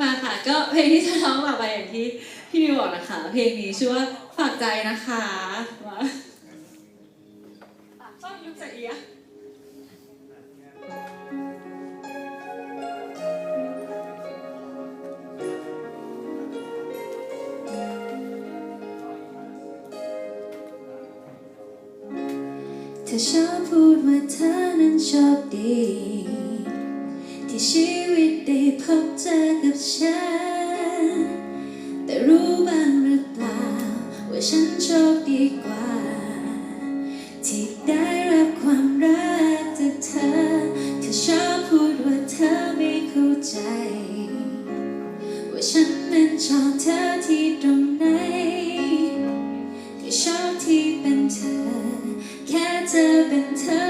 มาค่ะ ก็เพลงที่จะร้องต่อไปอย่างที่พี่นิวบอกนะคะ เพลงนี้ชื่อว่าฝากใจนะคะมาต้องยุบใส่เอียเธอชอบพูดว่าเธอนั้นโชคดีที่ ชีวิตได้พบเจอกับฉัน แต่รู้บ้างหรือเปล่า ว่าฉันโชคดีกว่า ที่ได้รับความรักจากเธอ เธอชอบพูดว่าเธอไม่เข้าใจ ว่าฉันนั้นชอบเธอที่ตรงไหนที่ชอบที่เป็นเธอ แค่เธอเป็นเธอ